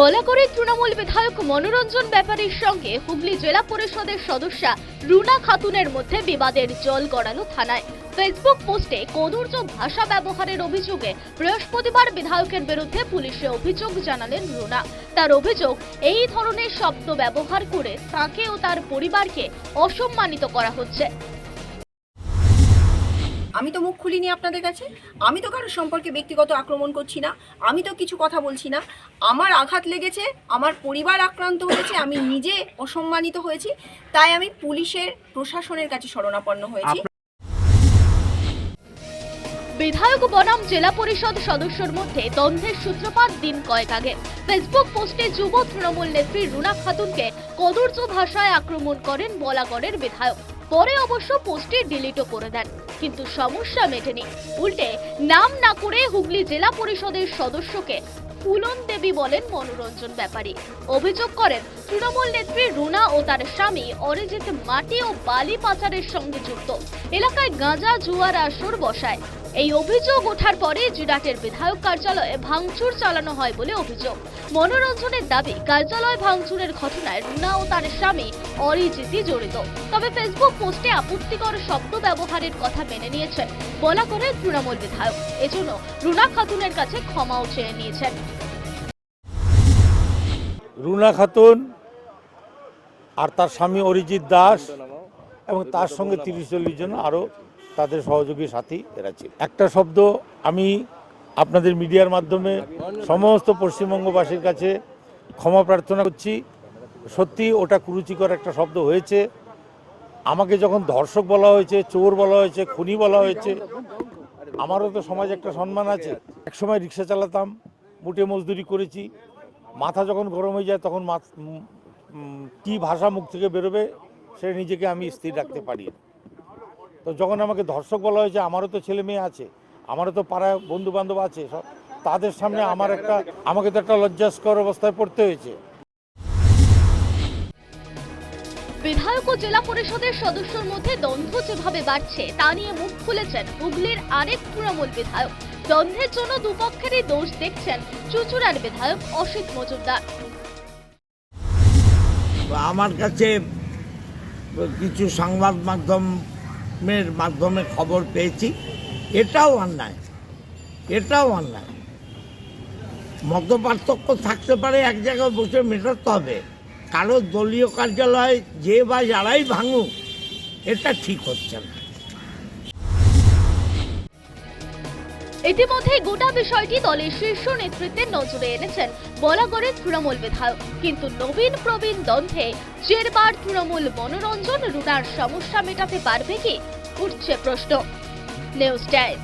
বলাগড়ের তৃণমূল বিধায়ক মনোরঞ্জন ব্যাপারীর সঙ্গে হুগলি জেলা পরিষদের সদস্যা রুনা খাতুনের মধ্যে বিবাদের জল গড়ালো থানায়। ফেসবুক পোস্টে কদর্য ভাষা ব্যবহারের অভিযোগে বৃহস্পতিবার বিধায়কের বিরুদ্ধে পুলিশে অভিযোগ জানালেন রুনা। তার অভিযোগ, এই ধরনের শব্দ ব্যবহার করে তাকে ও তার পরিবারকে অসম্মানিত করা হচ্ছে। আমি তো মুখ খুলিনি আপনাদের কাছে। আমি তো কারোর সম্পর্কে ব্যক্তিগত আক্রমণ করছি না। আমি তো কিছু কথা বলছি না। আমার আঘাত লেগেছে আমার পরিবার আক্রান্ত হয়েছে আমি নিজে অসম্মানিত হয়েছি। তাই আমি পুলিশের প্রশাসনের কাছে শরণাপন্ন হয়েছি। বিধায়ক বনাম জেলা পরিষদ সদস্যর মধ্যে দ্বন্দ্বের সূত্রপাত দিন কয়েক আগে। ফেসবুক পোস্টে যুব তৃণমূল নেত্রী রুনা খাতুনকে কদর্য ভাষায় আক্রমণ করেন বলাগড়ের বিধায়ক। পরে অবশ্য পোস্টটি ডিলিটও করে দেন। কিন্তু সমস্যা মেটেনি। উল্টে নাম না করে হুগলি জেলা পরিষদের সদস্যকে ফুলন দেবী বলেন মনোরঞ্জন ব্যাপারী। অভিযোগ করেন, তৃণমূল নেত্রী রুনা ও তার স্বামী অরিজিৎ মাটি ও বালি পাচারের সঙ্গে যুক্ত। এলাকায় গাঁজা, জুয়ার আসর বসায়। এই অভিযোগ ওঠার পরে জিরাটের বিধায়ক কার্যালয়ে ভাঙচুর চালানো হয় বলে অভিযোগ। মনোরঞ্জনের দাবি, কার্যালয় ভাঙচুরের ঘটনায় রুনা ও তার স্বামী অরিজিৎই জড়িত। তবে ফেসবুক পোস্টে আপত্তিকর শব্দ ব্যবহারের কথা মেনে নিয়েছেন বলা করে তৃণমূল বিধায়ক। এজন্য রুনা খাতুনের কাছে ক্ষমাও চেয়ে নিয়েছেন। রুনা খাতুন আর তার স্বামী অরিজিৎ দাস এবং তার সঙ্গে তিরিশ চল্লিশ জন আরও তাদের সহযোগী সাথী এরা ছিল। একটা শব্দ আমি আপনাদের মিডিয়ার মাধ্যমে সমস্ত পশ্চিমবঙ্গবাসীর কাছে ক্ষমা প্রার্থনা করছি। সত্যি ওটা কুরুচিকর একটা শব্দ হয়েছে। আমাকে যখন ধর্ষক বলা হয়েছে, চোর বলা হয়েছে, খুনি বলা হয়েছে, আমারও তো সমাজে একটা সম্মান আছে। একসময় রিক্সা চালাতাম মুটে মজদুরি করেছি। মাথা যখন গরম হয়ে যায়, তখন কি ভাষা মুখ থেকে বেরোবে, সে নিজেকে আমি স্থির রাখতে পারি। তো যখন আমাকে ধর্ষক বলা হয়েছে আমারও তো ছেলে মেয়ে আছে আমারও তো পাড়ায় বন্ধু বান্ধব আছে সব তাদের সামনে আমার একটা আমাকে তো একটা লজ্জাস্কর অবস্থায় পড়তে হয়েছে। বিধায়ক ও জেলা পরিষদের সদস্যর মধ্যে দ্বন্দ্ব যেভাবে বাড়ছে তা নিয়ে মুখ খুলেছেন হুগলির আরেক তৃণমূল বিধায়ক। দ্বন্দ্বের জন্য দুপক্ষেরই দোষ দেখছেন চুচুড়ার বিধায়ক অসিত মজুমদার। আমার কাছে কিছু সংবাদ মাধ্যমের মাধ্যমে খবর পেয়েছি। এটাও অন্যায়। এটাও অন্যায়। মত পার্থক্য থাকতে পারে, এক জায়গায় বসে মেটাতে হবে। কারও দলীয় কার্যালয় যে বা যারাই ভাঙুক, এটা ঠিক হচ্ছে না। ইতিমধ্যে গোটা বিষয়টি দলের শীর্ষ নেতৃত্বের নজরে এনেছেন বলাগড়ের তৃণমূল বিধায়ক। কিন্তু নবীন প্রবীণ দ্বন্দ্বে জেরবার তৃণমূল মনোরঞ্জন রুনার সমস্যা মেটাতে পারবে কি? উঠছে প্রশ্ন। News time